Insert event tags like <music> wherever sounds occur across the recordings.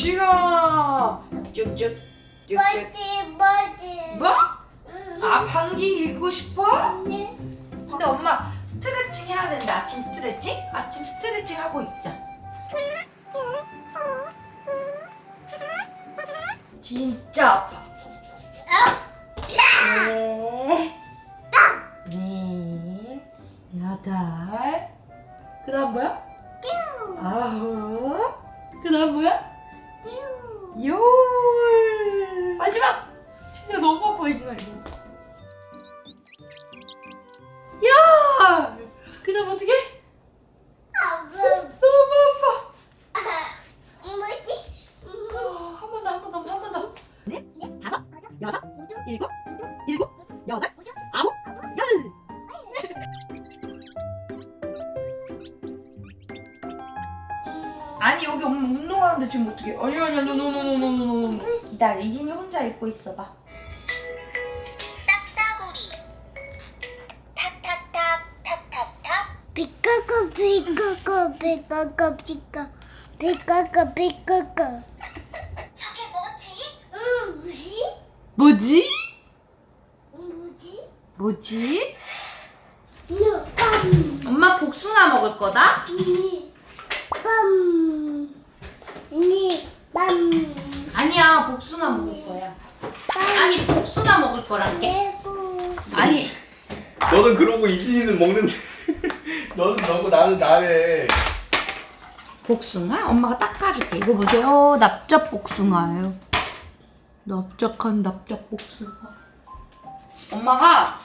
쭉쭉 쭉쭉 뭐지 뭐지 뭐? 아 방귀 읽고 싶어? 네. 근데 엄마 스트레칭 해야 되는데 아침 스트레칭? 아침 스트레칭 하고 있자 진짜 어떻게? 아니 아니 아니 노노노노노노. 기다려 이진이 혼자 읽고 있어봐. 딱따구리 탁탁탁 탁탁탁 비꺼꺼 비꺼꺼 비꺼꺼 비꺼 비꺼꺼 비꺼꺼 저게 뭐지? 응 뭐지 뭐지? 뭐지 뭐지? 너빰 엄마 복숭아 먹을 거다. 니빰 니빰 아니야 복숭아 먹을 거야. 아니 복숭아 먹을 거란게. 내고 아니 너는 그러고 이진이는 먹는데 <laughs> 너는 너고 나는 나래 복숭아? 엄마가 닦아줄게. 이거 보세요. 납작 복숭아예요. 납작한 납작 복숭아. 엄마가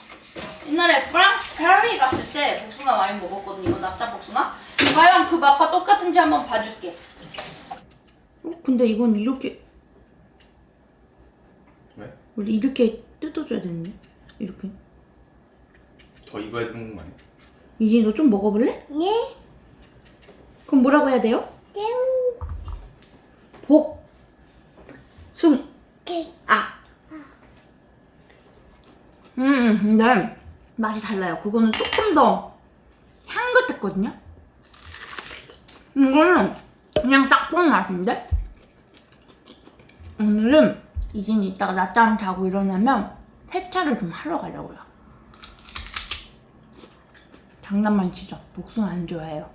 옛날에 프랑스 파리 갔을 때 복숭아 많이 먹었거든요. 납작 복숭아. 과연 그 맛과 똑같은지 한번 봐줄게. 어, 근데 이건 이렇게 왜? 원래 이렇게 뜯어줘야 되는데 이렇게. 더 익어야 되는 거 아니야? 이진이 너 좀 먹어볼래? 네 그럼 뭐라고 해야 돼요? 땡 복, 숭, 게 아. 음, 근데 맛이 달라요. 그거는 조금 더 향긋했거든요. 이거는 그냥 딱본 맛인데? 오늘은 이진이 이따가 낮잠 자고 일어나면 세차를 좀 하러 가려고요. 장난만 치죠. 복숭아 안 좋아해요.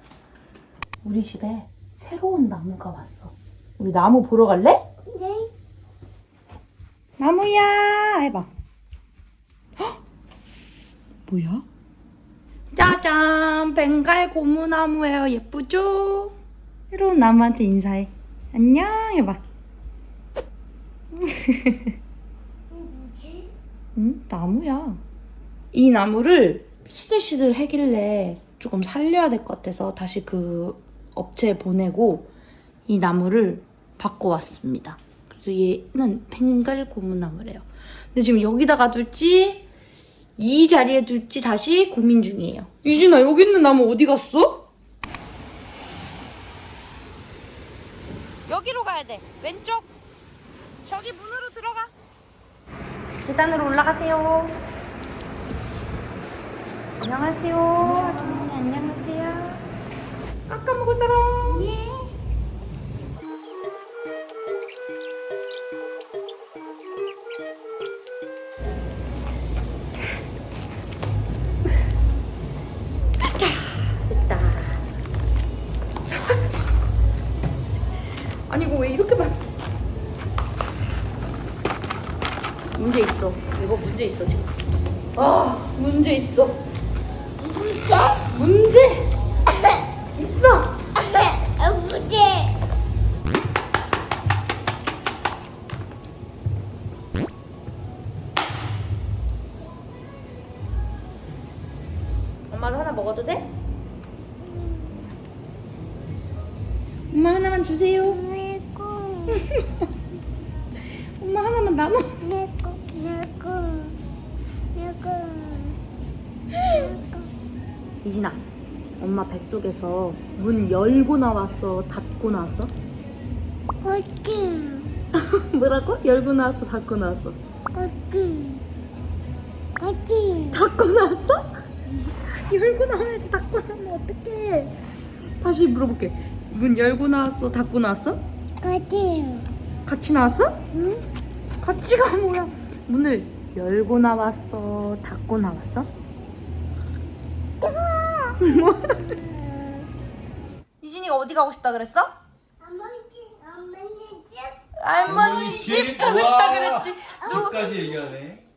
우리 집에 새로운 나무가 왔어. 우리 나무 보러 갈래? 네 나무야 해봐 헉! 뭐야? 짜잔 벵갈 고무나무예요 예쁘죠? 새로운 나무한테 인사해 안녕 해봐 응? 나무야 이 나무를 시들시들 하길래 조금 살려야 될 것 같아서 다시 그 업체에 보내고 이 나무를 바꿔왔습니다. 그래서 얘는 벵갈 고무나무래요. 근데 지금 여기다가 둘지 이 자리에 둘지 다시 고민 중이에요. 유진아 여기 있는 나무 어디 갔어? 여기로 가야 돼. 왼쪽. 저기 문으로 들어가. 계단으로 올라가세요. 안녕하세요. 안녕하세요. 아까 먹을 사람. 네. 엄마도 하나 먹어도 돼? 엄마 하나만 주세요. 내고 <laughs> 엄마 하나만 나눠. 내고 내고 내고 이진아, 엄마 뱃속에서 문 열고 나왔어, 닫고 나왔어? 거기 <laughs> 뭐라고? 열고 나왔어, 닫고 나왔어? 거기 거기 닫고 나왔어? 열고 나와야지 닫고 나오면 어떡해 다시 물어볼게 문 열고 나왔어 닫고 나왔어? 같이. 같이 나왔어? 응? 같이가 뭐야? 문을 열고 나왔어? 닫고 나왔어? 이진이가 어디 가고 싶다 그랬어? 어머니 집. 할머니 집 가고 싶다 그랬지. 집까지 얘기하네.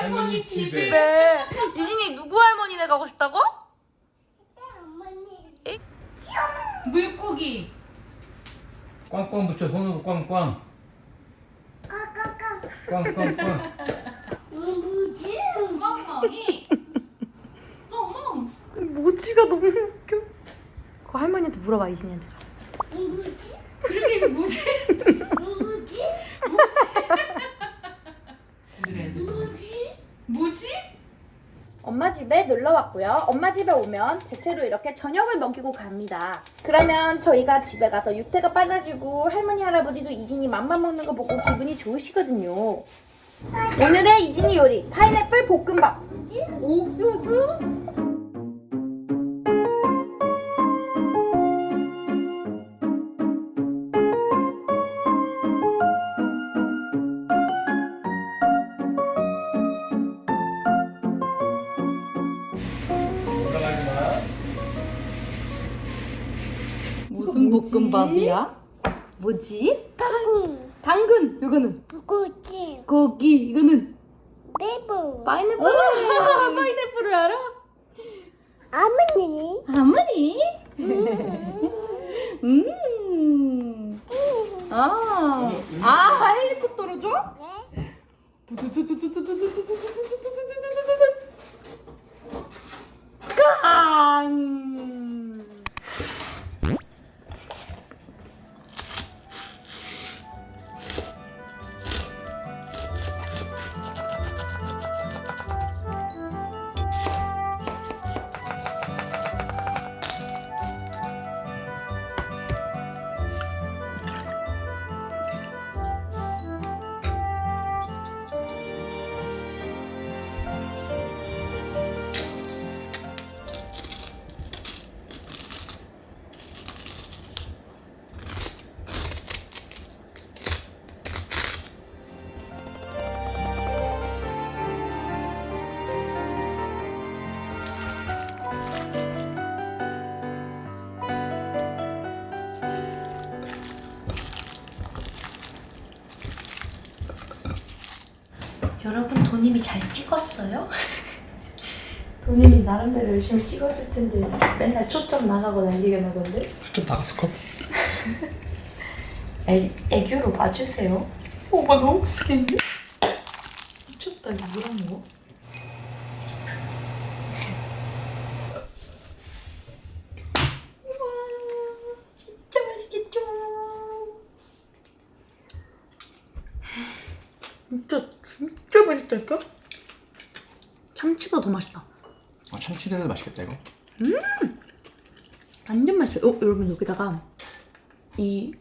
할머니 집에. 집에 이진이 누구 할머니네 가고 싶다고? 물고기. 꽝꽝 붙여 손으로 꽝꽝. 꽝꽝꽝. 뭐지? 멍멍이. 멍멍. 모지가 너무 웃겨. 그거 할머니한테 물어봐 이진이한테. 뭐지? 그러게 뭐지? 뭐지? 뭐지? 뭐지? 엄마 집에 놀러 왔고요. 엄마 집에 오면 대체로 이렇게 저녁을 먹이고 갑니다. 그러면 저희가 집에 가서 육태가 빨라지고 할머니 할아버지도 이진이 맘만 먹는 거 보고 기분이 좋으시거든요. 오늘의 이진이 요리 파인애플 볶음밥. 옥수수? 볶음밥이야? 뭐지? 까꿍. 당근. 이거는 뭐지? 고기. 이거는 베이버. 파인애플. <laughs> 파인애플을 알아? 어머니. 어머니? 음. 아. 아, 헬리콥터로 줘? 네? 깡! 도님이 잘 찍었어요? <laughs> 도님이 나름대로 열심히 찍었을 텐데 맨날 초점 나가고 난리가 나던데? 좀 나갔을 걸. 애, 애교로 봐주세요. 오빠 너무 웃기는데? 미쳤다 이거 뭐랑 먹어? 우와 진짜 맛있겠죠? 진짜 맛있다니까? 참치보다 더 맛있다. 아, 참치대로 맛있겠다 이거. 완전 맛있어요. 어, 여러분 여기다가 이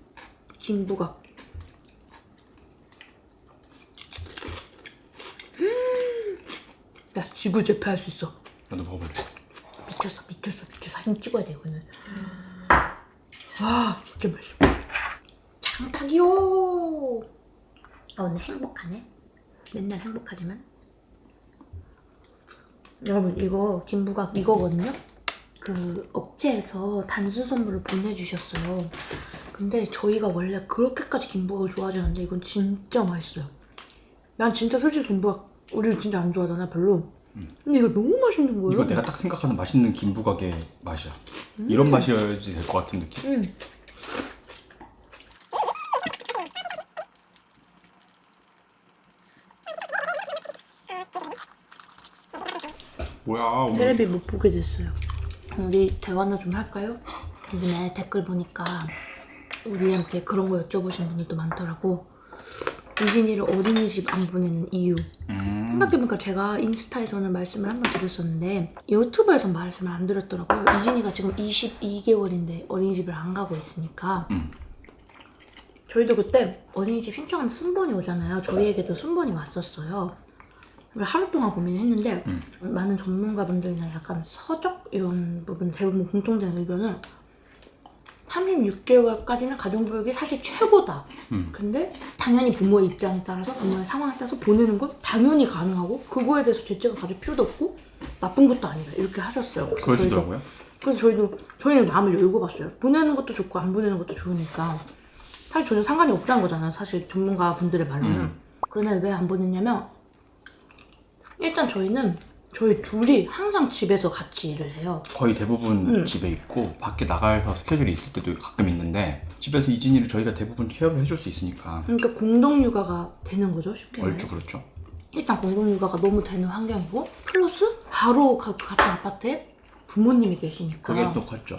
김부각. 음, 야 지구 재패할 수 있어. 나도 먹어볼래. 미쳤어, 미쳤어, 미쳤어. 사진 찍어야 돼 이거는. 와, 진짜 맛있어. 장닭이요. 아 오늘 행복하네. 맨날 행복하지만. 여러분 이거 김부각 이거거든요. 그 업체에서 단순 선물을 보내주셨어요. 근데 저희가 원래 그렇게까지 김부각을 좋아하지 않는데 이건 진짜 맛있어요. 난 진짜 솔직히 김부각 우리 진짜 안 좋아하잖아 별로. 근데 이거 너무 맛있는 거예요. 이거 내가 딱 생각하는 맛있는 김부각의 맛이야. 이런 맛이어야지 될 것 같은 느낌. 응. 뭐야 오늘 테레비 못 보게 됐어요. 우리 대화나 좀 할까요? 요즘에 댓글 보니까 우리한테 그런 거 여쭤보신 분들도 많더라고. 이진이를 어린이집 안 보내는 이유. 음, 생각해보니까 제가 인스타에서는 말씀을 한 번 드렸었는데 유튜브에서 말씀을 안 드렸더라고요. 이진이가 지금 22개월인데 어린이집을 안 가고 있으니까 음. 저희도 그때 어린이집 신청하면 순번이 오잖아요. 저희에게도 순번이 왔었어요. 우리 하루 동안 고민했는데 음. 많은 전문가분들이나 약간 서적 이런 부분 대부분 공통된 의견은 36개월까지는 가정교육이 사실 최고다. 음. 근데 당연히 부모의 입장에 따라서 부모의 상황에 따라서 보내는 건 당연히 가능하고 그거에 대해서 죄책을 가질 필요도 없고 나쁜 것도 아니다 이렇게 하셨어요. 그래서 그러시더라고요. 그래서 저희도 저희는 마음을 열고 봤어요. 보내는 것도 좋고 안 보내는 것도 좋으니까 사실 전혀 상관이 없다는 거잖아요. 사실 전문가 분들의 말로는. 음. 근데 왜 안 보냈냐면 일단 저희는 저희 둘이 항상 집에서 같이 일을 해요. 거의 대부분 음. 집에 있고 밖에 나가서 스케줄이 있을 때도 가끔 있는데 집에서 이진이를 저희가 대부분 케어를 해줄 수 있으니까 그러니까 공동 육아가 되는 거죠, 쉽게 말해. 얼추 그렇죠. 일단 공동 육아가 너무 되는 환경이고 플러스 바로 가- 그 같은 아파트에 부모님이 계시니까 그게 또 컸죠.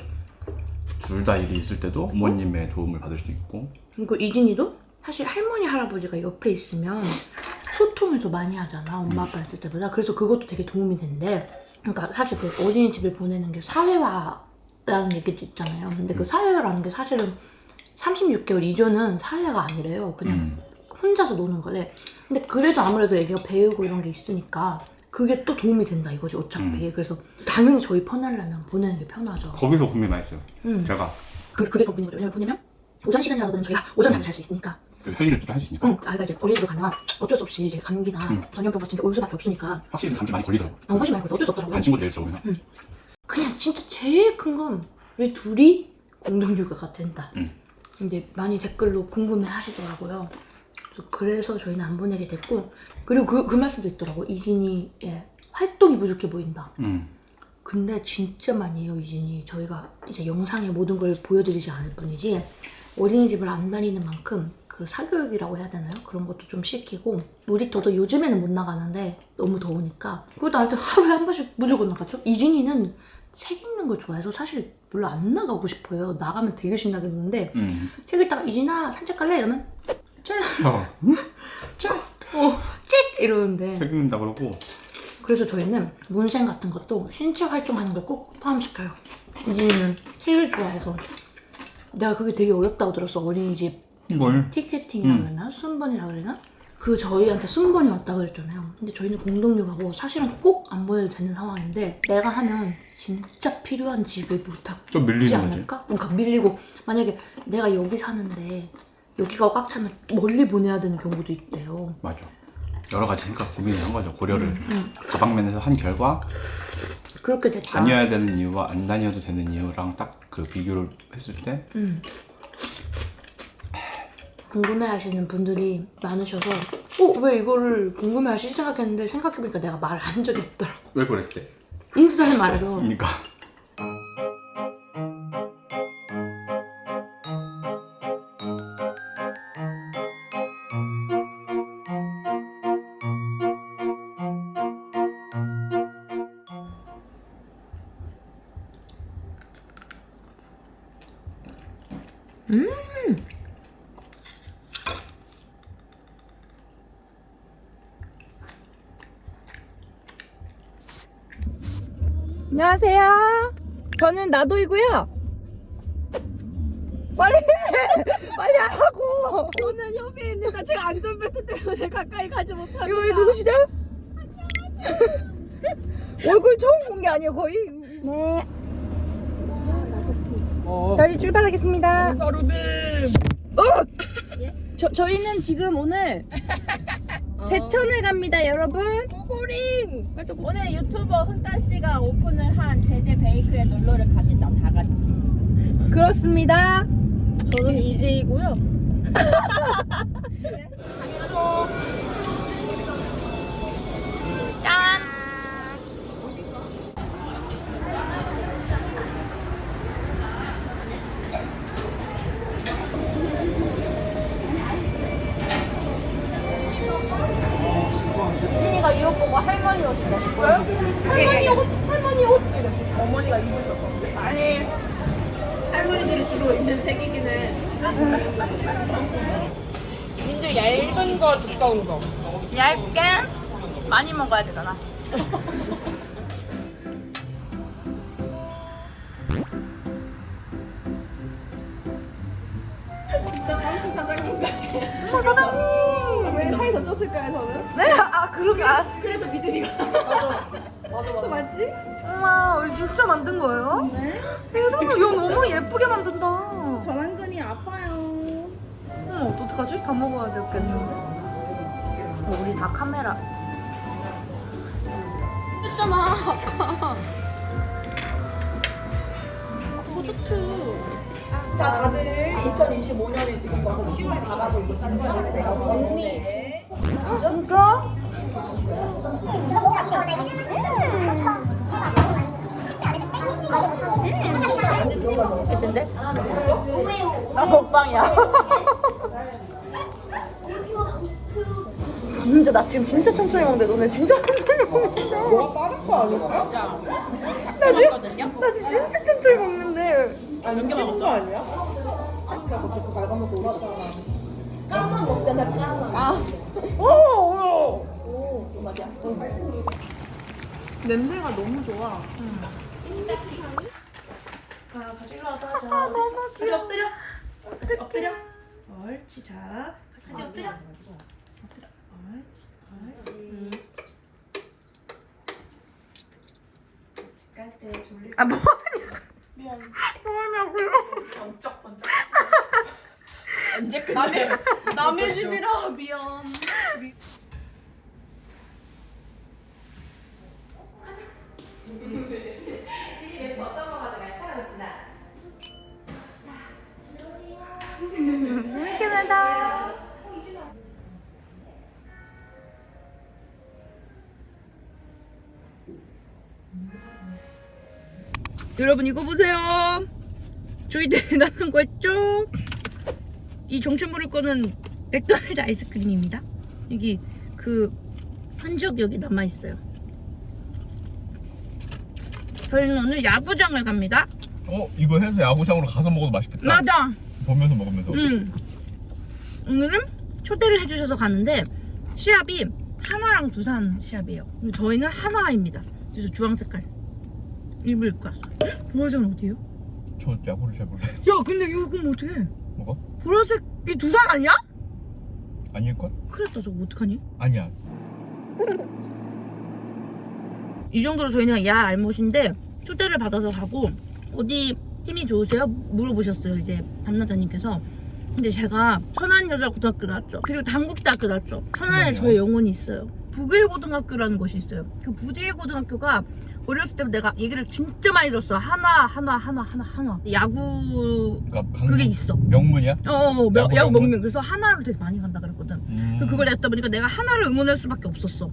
둘 다 일이 있을 때도 부모님의 도움을 받을 수 있고 그리고 이진이도 사실 할머니 할아버지가 옆에 있으면 소통을 더 많이 하잖아 엄마 아빠 있을 때보다. 그래서 그것도 되게 도움이 된대. 그러니까 사실 그 어린이집에 보내는 게 사회화라는 얘기도 있잖아요. 근데 그 사회화라는 게 사실은 36개월 이전은 사회화가 아니래요. 그냥 음. 혼자서 노는 거래. 근데 그래도 아무래도 애기가 배우고 이런 게 있으니까 그게 또 도움이 된다 이거지 어차피. 그래서 당연히 저희 편하려면 보내는 게 편하죠. 거기서 고민 많이 했어요. 음. 제가. 그, 그게 고민인 거죠. 왜냐면 보내면 오전 시간이라도 되면 저희가 오전 잠을 잘 수 있으니까 그할 일을 또할 수 있으니까 응, 아이가 이제 어린이집을 가면 어쩔 수 없이 이제 감기나 음. 전염병 같은 게 올 수밖에 없으니까 확실히 감기 많이 걸리더라고요. 어, 훨씬 많이 걸려 어쩔 수 없더라고요. 반 친구들 들어오면 그냥 진짜 제일 큰 건 우리 둘이 공동 육아가 된다. 음. 이제 많이 댓글로 궁금해 하시더라고요. 그래서, 저희는 안 보내게 됐고 그리고 그, 그 말씀도 있더라고 이진이의 활동이 부족해 보인다. 음. 근데 진짜 많이 해요 이진이 저희가 이제 영상에 모든 걸 보여드리지 않을 뿐이지 어린이집을 안 다니는 만큼 그 사교육이라고 해야 되나요? 그런 것도 좀 시키고 놀이터도 요즘에는 못 나가는데 너무 더우니까 그것도 나한테 하루에 한 번씩 무조건 나갔죠 이진이는 책 읽는 걸 좋아해서 사실 별로 안 나가고 싶어요 나가면 되게 신나게 노는데 음. 책 읽다가 이진아 산책 갈래? 이러면 어. <laughs> 어, 책! 이러는데 책 읽는다 그러고 그래서 저희는 문생 같은 것도 신체 활동하는 걸 꼭 포함시켜요. 이지는 책을 좋아해서 내가 그게 되게 어렵다고 들었어 어린이집 이걸 티켓팅이라 음. 그러나 순번이라 그러나 그 저희한테 순번이 왔다고 그랬잖아요. 근데 저희는 공동육아고 사실은 꼭 안 보내도 되는 상황인데 내가 하면 진짜 필요한 집을 못하고 좀 밀리는 거지. 않을까? 그러니까 밀리고 만약에 내가 여기 사는데 여기가 꽉 차면 멀리 보내야 되는 경우도 있대요. 맞아. 여러 가지 생각 고민을 한 거죠. 고려를 음. 다방면에서 한 결과 그렇게 됐다. 다녀야 되는 이유와 안 다녀도 되는 이유랑 딱 그 비교를 했을 때 음. 궁금해하시는 분들이 많으셔서 어? 왜 이거를 궁금해하시지 생각했는데 생각해보니까 내가 말을 한 적이 없더라 왜 그랬대? 인스타에 말해서 그러니까 저는 나도이고요. 빨리 빨리 하라고. 저는 현미입니다. 제가 안전벨트 때문에 가까이 가지 못합니다. 이거 누구시죠? 얼굴 처음 본 게 아니에요 거의. 네. 저희 출발하겠습니다. 서루님. 어! 저 저희는 지금 오늘 제천을 갑니다, 여러분. 고고링. 오늘 유튜버 훈따 씨가 오픈을 한 제제 베이크에 놀러를 갑니다. 다 같이. 그렇습니다. 저는 이제이고요. <laughs> 이진이가 이 옷 보고 할머니 옷이다 싶어요 할머니 옷! 할머니 옷! 어머니가 입으셔서. 아니 할머니들이 주로 입는 색이긴 해. 민들 두꺼운 거. 얇게 많이 먹어야 되잖아 진짜 프랑스 사장님 같아. 어, 사장님. 왜 사이 덧쳤을까요 저는? 네, 아 그러게. 아, 그래서 미들이가. 맞아. 맞아 맞아. 맞지? 엄마, 이거 진짜 만든 거예요? 네. 대단해. 야, 너무 예쁘게 만든다. 전완근이 아파요. 어머, 어떡하지? 다 먹어야 되겠는데? 어, 우리 다 카메라. 했잖아 아까. 프로젝트. 자 다들 2025년에 지금 벌써 10월이 다 가고 있고 지금 시간에 내가 언니. 진짜? 했던데? 나 먹방이야. 진짜 나 지금 진짜 천천히 먹는데 너네 진짜 천천히 <laughs> 먹는데 너가 빠른 거 아닐까? 먹었거든요. 나 지금 진짜 천천히 먹는데 아니 식은 거 아니야? 나 갉아먹고 올라가. 까만 먹잖아 까만. 아. 오. 오. 맞아. 냄새가 너무 좋아. 자, 가지로 와봐. 자, 엎드려. 다시 엎드려. 옳지. 자, 엎드려. 엎드려. 집갈 때 졸릴 아 뭐? 미안. 뭐하냐고요 번쩍 번쩍. 언제 끝내? 남의 남의 집이라 미안. 미- 여러분 이거 보세요. 저희 대단한 <laughs> 거 했죠? 이 정체모를 거는 맥도날드 아이스크림입니다. 여기 그 흔적 여기 남아 있어요. 저희는 오늘 야구장을 갑니다. 어 이거 해서 야구장으로 가서 먹어도 맛있겠다. 맞아. 보면서 먹으면서. 응. 오늘은 초대를 해주셔서 가는데 시합이 하나랑 두산 시합이에요. 저희는 하나입니다. 그래서 주황 색깔 일부 입고 왔어. 보라색은 어디예요? 저 야구를 잘 몰라. 야 근데 이거 그럼 어떡해? 뭐가? 보라색이 두산 아니야? 아닐걸? 큰일 났다 저거 어떡하니? 아니야. 이 정도로 저희는 야 알못인데 초대를 받아서 가고 어디 팀이 좋으세요? 물어보셨어요 이제 담당자님께서 근데 제가 천안여자고등학교 나왔죠 그리고 당국대학교 나왔죠 천안에? 저의 영혼이 있어요 북일고등학교라는 곳이 있어요 그 북일고등학교가 어렸을 때 내가 얘기를 진짜 많이 들었어 하나 하나 하나 하나 하나 야구 그러니까 강북 그게 있어 명문이야? 어, 어 명- 야구 야구 명문? 그래서 하나를 되게 많이 간다 그랬거든 음. 그 그걸 했다 보니까 내가 하나를 응원할 수밖에 없었어.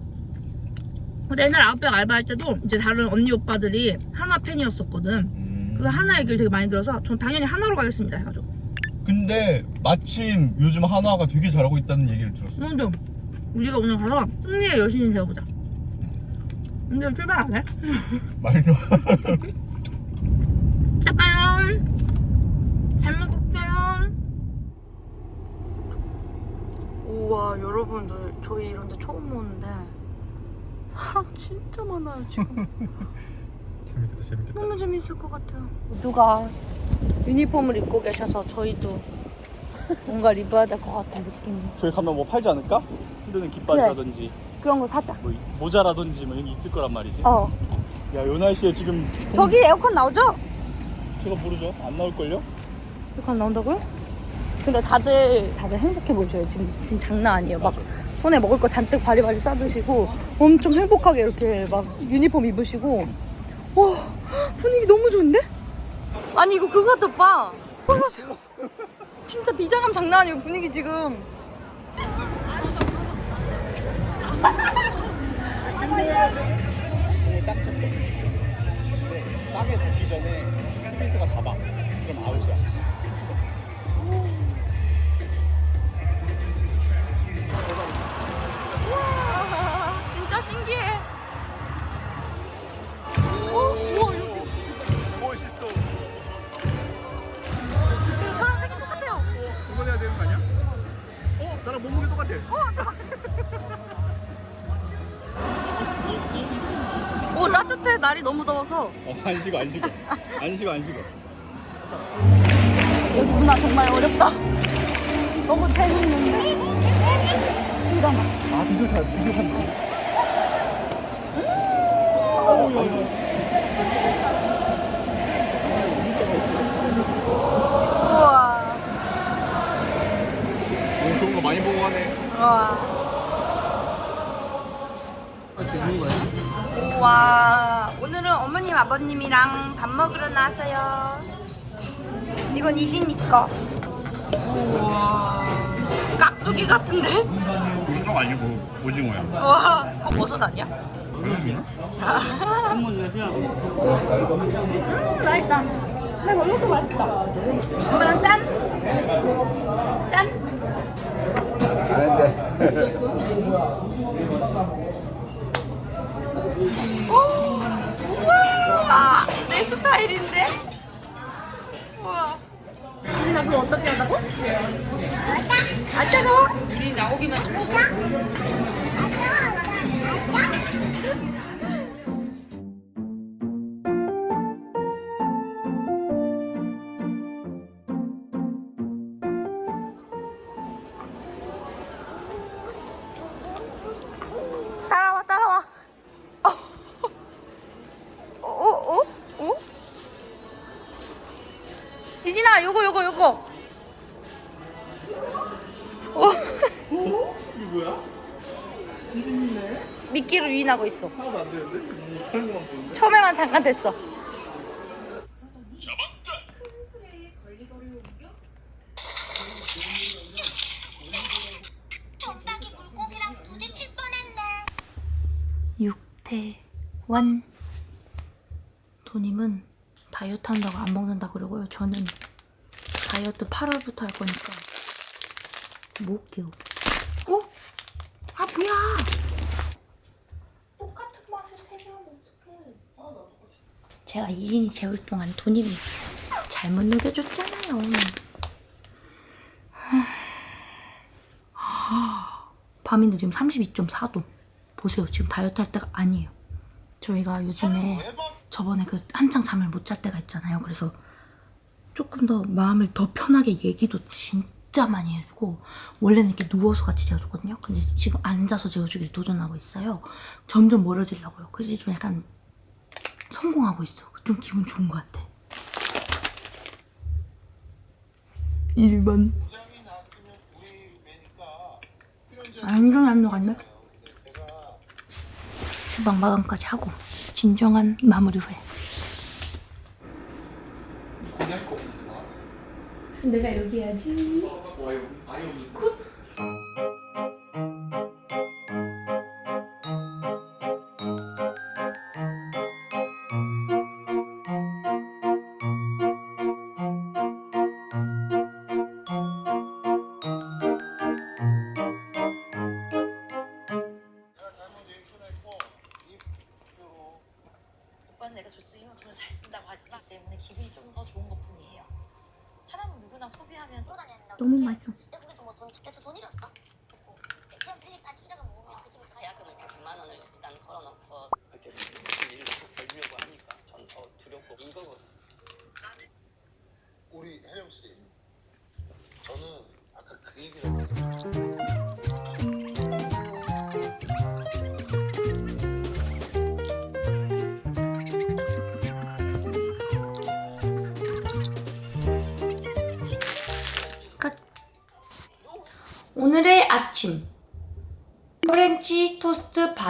근데 옛날 아웃백 알바할 때도 이제 다른 언니 오빠들이 하나 팬이었었거든. 음. 그래서 하나 얘기를 되게 많이 들어서 전 당연히 하나로 가겠습니다 해가지고. 근데 마침 요즘 한화가 되게 잘하고 있다는 얘기를 들었어. 먼저 우리가 오늘 가서 승리의 여신이 되어보자. 근데 출발 안 해? <laughs> 말도. 잠깐요. 잘 먹을게요. 우와 여러분들 저희 이런 데 처음 오는데 사람 진짜 많아요 지금 <laughs> 재밌겠다, 재밌겠다. 너무 재밌을 것 같아요 누가 유니폼을 입고 계셔서 저희도 뭔가 입어야 될 것 같은 느낌이 저희 가면 뭐 팔지 않을까? 흔드는 깃발이라든지 그런 거 사자 뭐 모자라든지 뭐 이런 게 있을 거란 말이지. 어 야, 요 날씨에 지금 저기 에어컨 나오죠? 제가 모르죠. 안 나올 걸요? 에어컨 나온다고요? 근데 다들 다들 행복해 보이셔요 지금 지금 장난 아니에요 막 손에 먹을 거 잔뜩 바리바리 싸드시고 엄청 행복하게 이렇게 막 유니폼 입으시고 와 분위기 너무 좋은데? 아니 이거 그거 같아 오빠 콜로세움 진짜 비장감 장난 아니에요 분위기 지금 딱 쳤어. 땅에 닿기 전에 스페이스가 잡아. 안 식어, 안 식어. 안 식어, 안 식어. 여기 문화 정말 어렵다. 너무 재밌는데. 이다 봐. 아, 비디오 잘, 비디오 잘. 오늘은 어머님 아버님이랑 밥 먹으러 나왔어요 이건 이진이 거 우와 깍두기 같은데? 운동 아니고 오징어야. 와 그거 버섯 아니야? 맛있다. 근데 별로도 맛있다. 엄마랑 짠. 짠. 우와 내 스타일인데? 우와 유린아 그거 어떻게 한다고? 안 차가워? 유린 나오기만 따라와 이진아 요거 요거 요거 어? 이게 뭐야? 미끼로 유인하고 있어 하나도 안 되는데? 음, 것만 보는데? 처음에만 잠깐 됐어 물고기랑 부딪힐 뻔했네. 육태완 도님은 다이어트 한다고 안 먹는다 그러고요 저는 8월부터 할 거니까. 먹을게요 어? 아 뭐야? 똑같은 맛을 세 개 하면 어떡해. 제가 이진이 재울 동안 도님이 잘못 녹여줬잖아요. 밤인데 지금 32.4도. 보세요. 지금 다이어트 할 때가 아니에요. 저희가 요즘에 저번에 그 한창 잠을 못 잘 때가 있잖아요. 그래서 조금 더 마음을 더 편하게 얘기도 진짜 많이 해주고 원래는 이렇게 누워서 같이 재워줬거든요. 근데 지금 앉아서 재워주기를 도전하고 있어요. 점점 멀어지려고요. 그래서 좀 약간 성공하고 있어. 좀 기분 좋은 것 같아. 1번 완전 안 녹았네 주방 마감까지 하고 진정한 마무리 후에 고기할 거 없는 내가 여기 해야지 와 좀 너무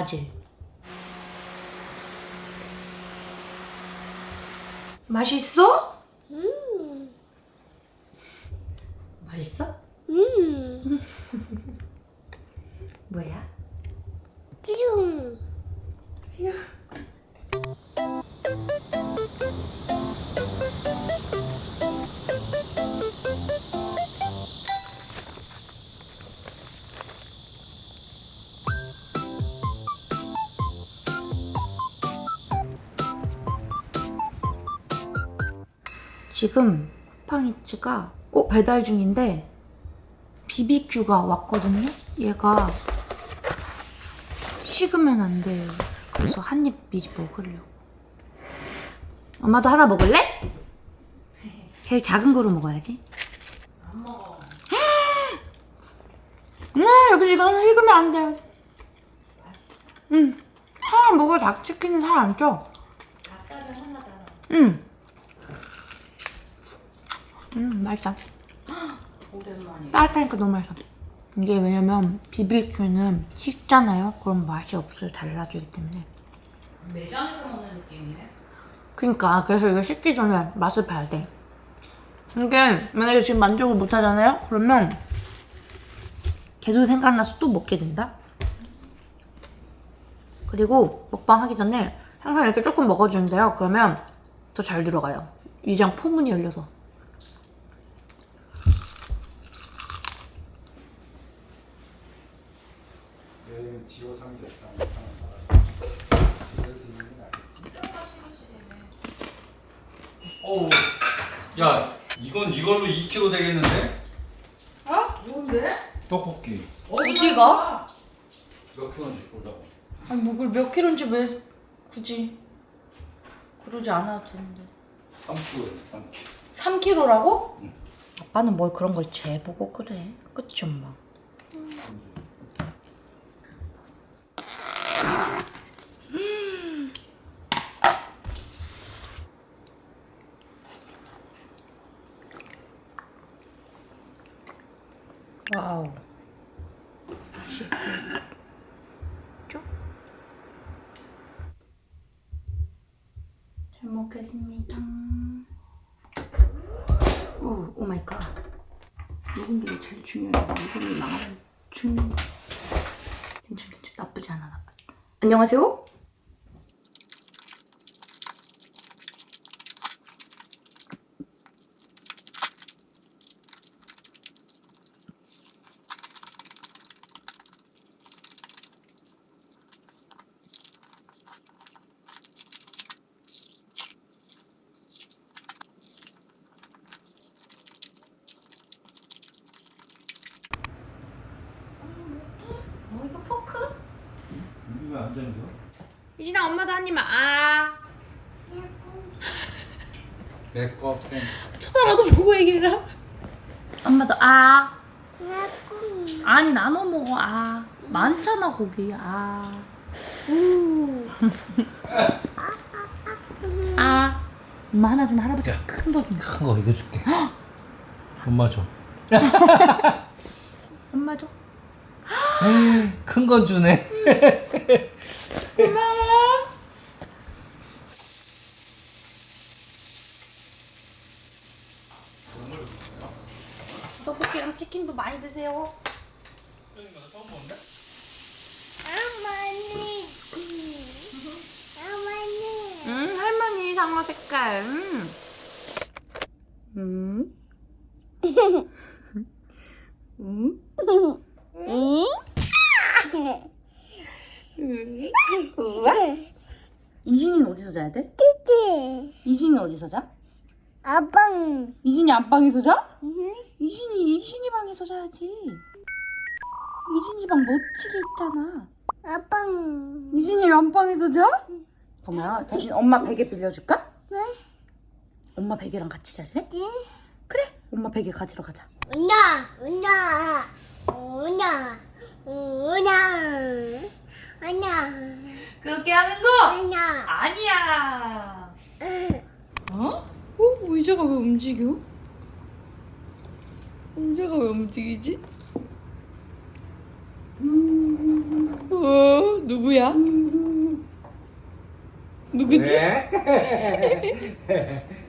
바질 맛있어? 음 맛있어? 음. <laughs> 뭐야? 띠용. 지금 쿠팡이츠가 어 배달 중인데 BBQ가 왔거든요. 얘가 식으면 안 돼요. 그래서 한 입 미리 먹으려고. 엄마도 하나 먹을래? 제일 작은 거로 먹어야지. 안 먹어. 음, 여기 지금 식으면 안 돼. 맛있어. 응. 사람 먹을 닭치킨은 살 안 쪄. 닭다리 하나잖아. 응. 음, 맛있다. 오랜만에. 따뜻하니까 너무 맛있어. 이게 왜냐면 BBQ는 식잖아요. 그럼 맛이 없어요. 달라지기 때문에. 매장에서 먹는 느낌이네. 그니까 그래서 이거 식기 전에 맛을 봐야 돼. 이게 만약에 지금 만족을 못 하잖아요? 그러면 계속 생각나서 또 먹게 된다. 그리고 먹방 하기 전에 항상 이렇게 조금 먹어주는데요. 그러면 더 잘 들어가요. 위장 포문이 열려서. 어우, 야, 이건 이걸로 2kg 되겠는데? 뭔데? 떡볶이. 어디가? 몇 킬로인지 보려고. 아니 뭐 그걸 몇 킬로인지 왜 굳이 그러지 않아도 되는데 3kg, 3kg. 3킬로라고? 아빠는 뭘 그런 걸 재보고 그래 그치 엄마? 와우 맛있게 쭉. 잘 먹겠습니다 오, 오 마이 갓. 익은 게 제일 중요해요. 이거는 나가면 죽는 거. 괜찮, 괜찮. 나쁘지 않아, 나쁘지. 안녕하세요? 어, 이거 포크? 이거 왜안 되는 거야? 입만. 아. 내꺼 땡. 쳐다라도 보고 얘기해라. 엄마도 아. 아니, 나눠 먹어. 아. 많잖아, 거기. 아. 아. 엄마 하나 준 할아버지 큰거 좀. 큰 거 이거 줄게. 엄마 줘. <laughs> 엄마 줘. 큰 건 주네. <laughs> 고마워. 떡볶이랑 치킨도 많이 드세요. 어머니. 어머니. 응, 할머니 상어 색깔. 응. 응. 응. 이진이는 어디서 자야 돼? 띠띠. 이진이 어디서 자? 아빵. 이진이 안방에서 자? 이진이 이진이 방에서 자야지. 이진이 방 멋지게 있잖아. 아빵. 이진이 안방에서 자? 그러면 대신 엄마 베개 빌려줄까? 네? 엄마 베개랑 같이 잘래? 네? 그래. 엄마 베개 가지러 가자. 운다. 운다. 운다. 운다. 운다. 그렇게 하는 거 운다. 아니야. 의자가 왜 움직여? 의자가 왜 움직이지? 어? 누구야? 누구지? 네. <laughs>